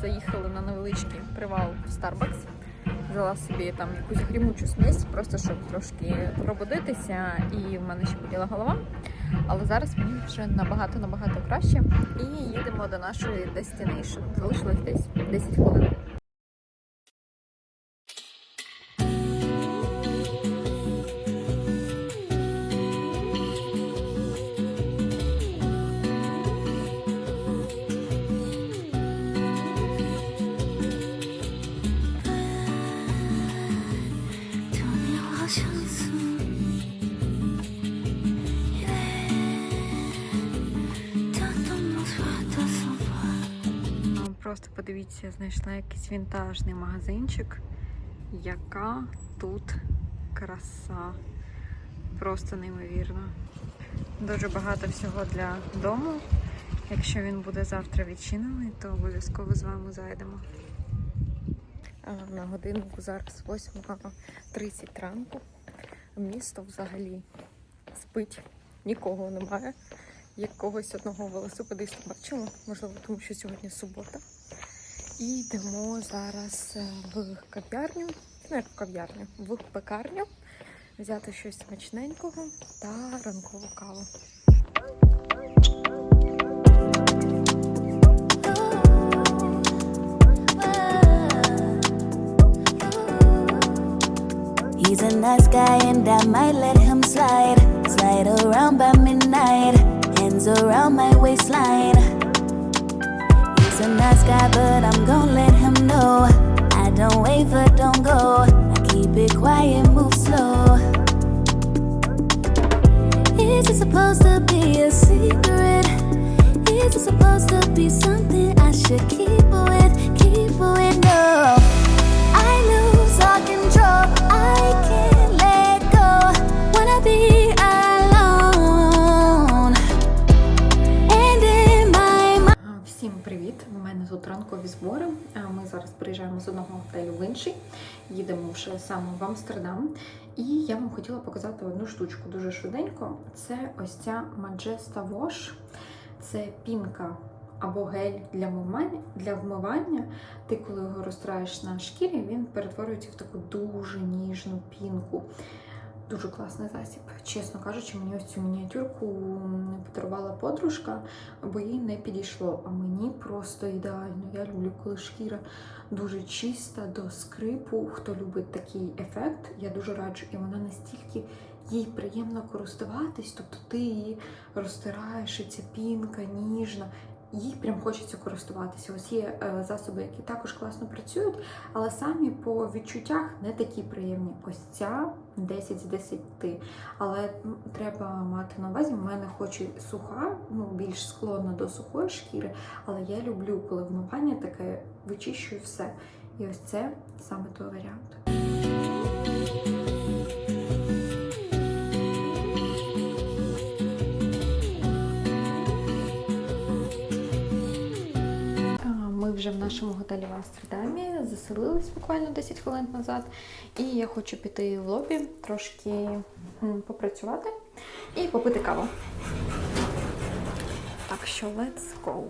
Заїхали на невеличкий привал в Starbucks. Взяла собі там якусь грімучу смесь, просто щоб трошки пробудитися, і в мене ще боліла голова. Але зараз мені вже набагато набагато краще. І їдемо до нашої destination. Залишилось десь 10 хвилин. Просто подивіться, знайшла якийсь вінтажний магазинчик. Яка тут краса. Просто неймовірно. Дуже багато всього для дому. Якщо він буде завтра відчинений, то обов'язково з вами зайдемо. На годиннику зараз 8.30 ранку. Місто взагалі спить, нікого немає. Якогось одного велосипедиста бачила, можливо, тому що сьогодні субота. І йдемо зараз е, в кав'ярню, ну як в кав'ярню, в пекарню, взяти щось смачненького та ранкову каву. He's a nice guy and I might let him slide. Slide around by midnight, around my waistline. He's a nice guy, but I'm gonna let him know. I don't waver, don't go. I keep it quiet, move slow. Is it supposed to be a secret? Is it supposed to be something I should keep with? Keep with? No. Ранкові збори. Ми зараз приїжджаємо з одного готелю в інший. Їдемо вже саме в Амстердам. І я вам хотіла показати одну штучку дуже швиденько. Це ось ця Majesta Wash. Це пінка або гель для вмивання. Для вмивання. Ти, коли його розтираєш на шкірі, він перетворюється в таку дуже ніжну пінку. Дуже класний засіб. Чесно кажучи, мені ось цю мініатюрку подарувала подружка, бо їй не підійшло. А мені просто ідеально. Я люблю, коли шкіра дуже чиста до скрипу. Хто любить такий ефект, я дуже раджу. І вона настільки їй приємно користуватись, тобто ти її розтираєш, і ця пінка ніжна. Їй прям хочеться користуватися. Ось є е, засоби, які також класно працюють, але самі по відчуттях не такі приємні. Ось ця 10 з 10. Але треба мати на увазі, в мене хоч і суха, ну більш склонна до сухої шкіри, але я люблю, коли вмивання таке вичищує все. І ось це саме той варіант. Вже в нашому готелі в Амстердамі заселились буквально 10 хвилин назад. І я хочу піти в лобі, трошки попрацювати і попити каву. Так що let's go.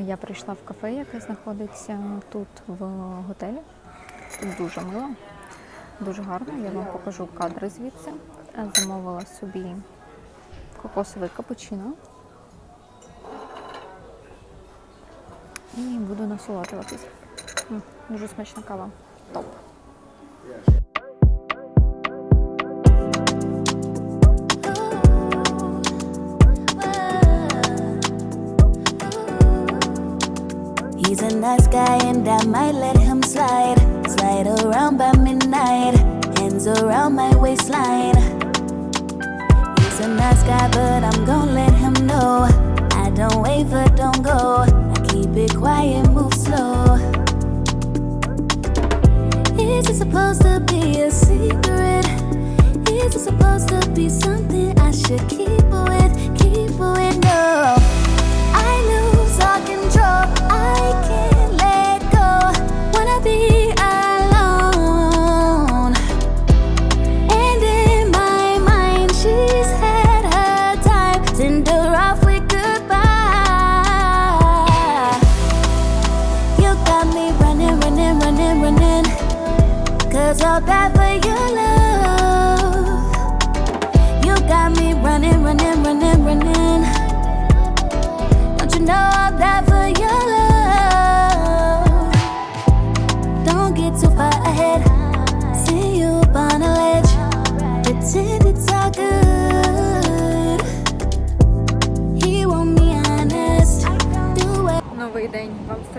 Я прийшла в кафе, яке знаходиться тут в готелі. Дуже мило, дуже гарно. Я вам покажу кадри звідси. Е, Замовила собі кокосовий капучино. І буду насолоджуватись. Дуже смачна кава. Топ. He's a nice guy and I might let him slide. Light around by midnight, hands around my waistline. He's a nice guy, but I'm gonna let him know. I don't waver, don't go. I keep it quiet, move slow. Is it supposed to be a secret? Is it supposed to be something I should keep?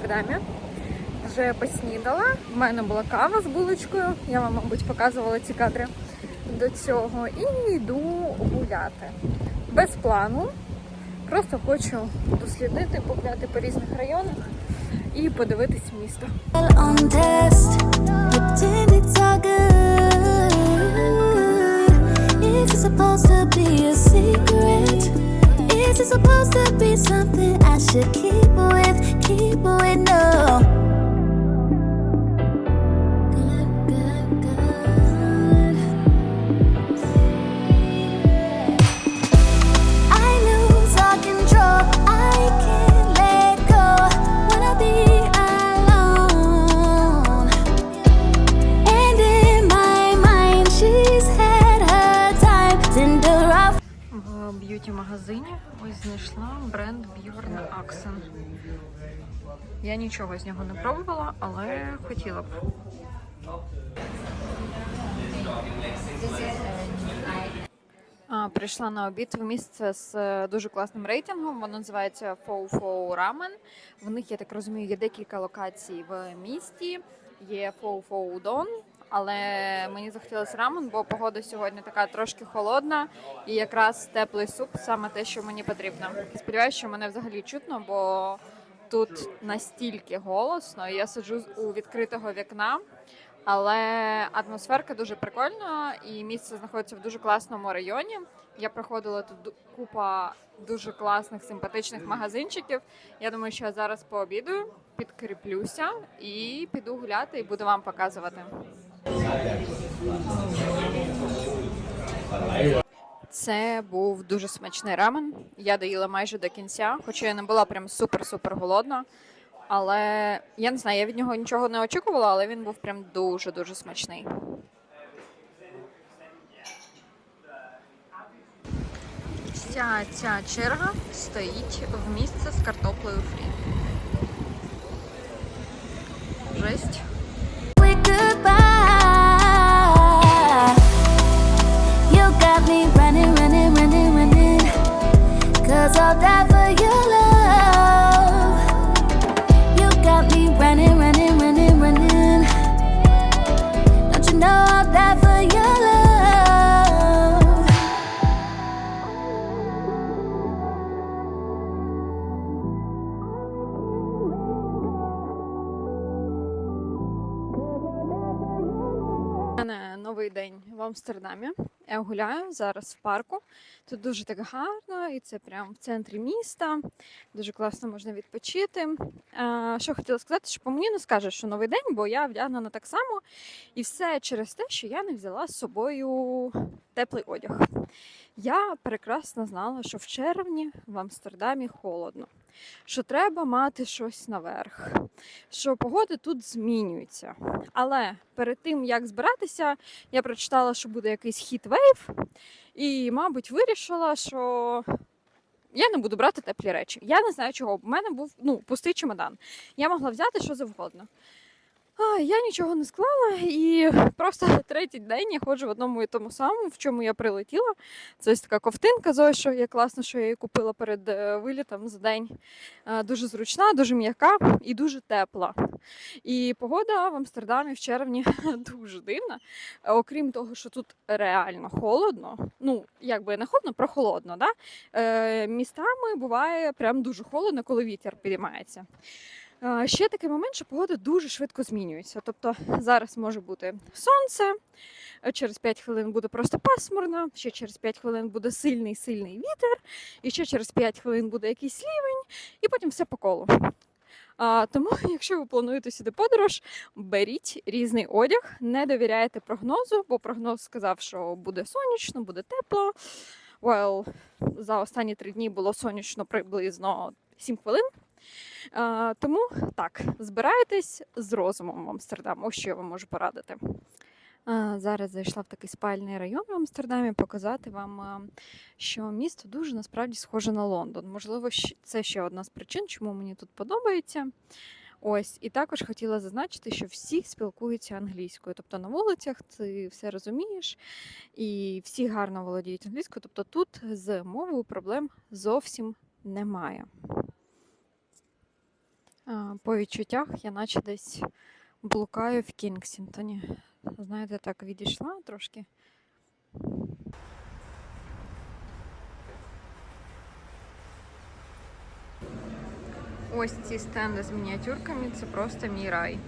Амстердамі. Вже поснідала. В мене була кава з булочкою. Я вам, мабуть, показувала ці кадри до цього. І йду гуляти. Без плану. Просто хочу дослідити, погуляти по різних районах і подивитись місто. Is it supposed to be? Something I should keep with, keep with? No. В б'юті-магазині ось знайшла бренд Bjorn Accent. Я нічого з нього не пробувала, але хотіла б. А, Прийшла на обід в місце з е, дуже класним рейтингом. Воно називається Fou Ramen. В них, я так розумію, є декілька локацій в місті. Є Fou Udon, але мені захотілося рамен, бо погода сьогодні така трошки холодна і якраз теплий суп саме те, що мені потрібно. Сподіваюся, що мене взагалі чутно, бо тут настільки голосно. Я сиджу у відкритого вікна. Але атмосферка дуже прикольна, і місце знаходиться в дуже класному районі. Я проходила тут купа дуже класних симпатичних магазинчиків. Я думаю, що я зараз пообідаю, підкріплюся і піду гуляти і буду вам показувати. Це був дуже смачний рамен. Я доїла майже до кінця, хоча я не була прям супер-супер голодна. Але я не знаю, я від нього нічого не очікувала, але він був прям дуже-дуже смачний. Вся ця черга стоїть в місце з картоплею фрі. Жесть. Новий день в Амстердамі. Я гуляю зараз в парку. Тут дуже так гарно, і це прямо в центрі міста. Дуже класно можна відпочити. Що хотіла сказати, що по мені не скаже, що новий день, бо я вдягнена так само. І все через те, що я не взяла з собою теплий одяг. Я прекрасно знала, що в червні в Амстердамі холодно, що треба мати щось наверх, що погода тут змінюється. Але перед тим як збиратися, я прочитала, що буде якийсь хіт-вейв, і, мабуть, вирішила, що я не буду брати теплі речі. Я не знаю чого. У мене був ну, пустий чемодан. Я могла взяти що завгодно. Я нічого не склала, і просто третій день я ходжу в одному і тому самому, в чому я прилетіла. Це ось така ковтинка Зоша. Я класно, що я її купила перед е, вилітом за день. Дуже зручна, дуже м'яка і дуже тепла. І погода в Амстердамі в червні дуже дивна. Е, Окрім того, що тут реально холодно. Ну, якби не холодно, прохолодно. Да? Е, містами буває прям дуже холодно, коли вітер підіймається. Ще такий момент, що погода дуже швидко змінюється. Тобто зараз може бути сонце, через 5 хвилин буде просто пасмурно, ще через 5 хвилин буде сильний сильний вітер, і ще через 5 хвилин буде якийсь лівень, і потім все по колу. А, тому, якщо ви плануєте сюди подорож, беріть різний одяг, не довіряйте прогнозу, бо прогноз сказав, що буде сонячно, буде тепло. Well, за останні три дні було сонячно приблизно 7 хвилин. Тому так, збирайтесь з розумом в Амстердам. Ось що я вам можу порадити. Зараз зайшла в такий спальний район в Амстердамі показати вам, що місто дуже насправді схоже на Лондон. Можливо, це ще одна з причин, чому мені тут подобається. Ось, і також хотіла зазначити, що всі спілкуються англійською. Тобто на вулицях ти все розумієш, і всі гарно володіють англійською. Тобто тут з мовою проблем зовсім немає. По відчуттях я наче десь блукаю в Кінгсінтоні. Знаєте, так відійшла трошки. Ось ці стенди з мініатюрками це просто мій рай.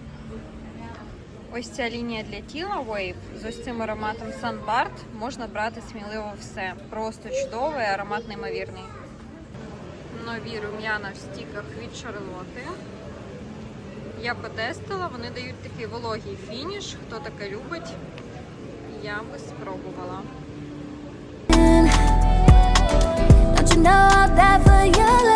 Ось ця лінія для тіла Wave з ось цим ароматом Sunbart можна брати сміливо все. Просто чудовий аромат неймовірний. Нові рум'яна в стіках від Шарлоти. Я потестила, вони дають такий вологий фініш. Хто таке любить, я би спробувала. Don't you know